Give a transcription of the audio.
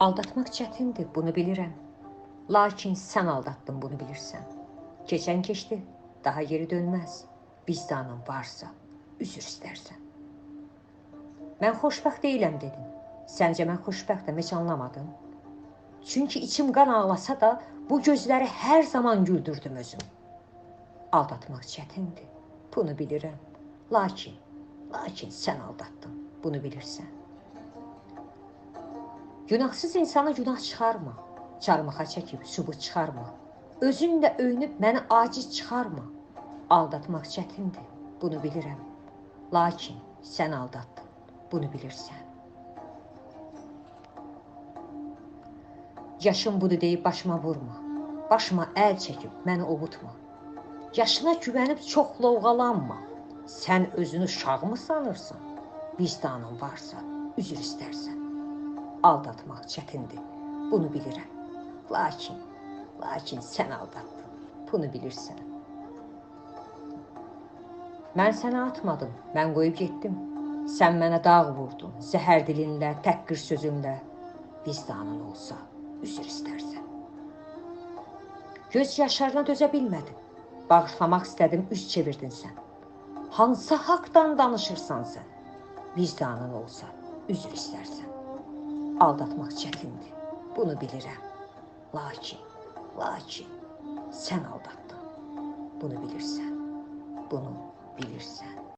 Aldatmaq çətindir, bunu bilirəm. Lakin sən aldatdın, bunu bilirsən. Keçən keçdi, daha geri dönməz. Vicdanın varsa, üzr istərsən. Mən xoşbəxt deyiləm dedin. Səncə mən xoşbəxtəm, heç anlamadın? Çünki içim qan ağlasa da bu gözləri hər zaman güldürdüm özüm. Aldatmaq çətindir, bunu bilirəm. Lakin, lakin sən aldatdın, bunu bilirsən. Günahsız insana günah çıxarma. Çarmıxa çəkib sübut çıxarma. Özün də öyünüb məni aciz çıxarma. Aldatmaq çətindir, bunu bilirəm. Lakin sən aldatdın, bunu bilirsən. Yaşım budur deyib başıma vurma. Başıma əl çəkib məni ovutma. Yaşına güvənib çox lovğalanma. Sən özünü uşaq mı sanırsan? Vicdanın varsa, üzr istərsən. Aldatmaq çətindir. Bunu bilirəm. Lakin, lakin sən aldatdın. Bunu bilirsən. Mən səni atmadım. Mən qoyub getdim. Sən mənə dağ vurdun. Zəhər dilinlə, təhqir sözünlə. Vicdanın olsa, üzr istərsən. Göz yaşlarına dözə bilmədim. Bağışlamaq istədim, üz çevirdin sən. Hansı haqdan danışırsan sən? Vicdanın olsa, üzr istərsən. Aldatmaq çətindir. Bunu bilirəm. Lakin, lakin sən aldatdın. Bunu bilirsən. Bunu bilirsən.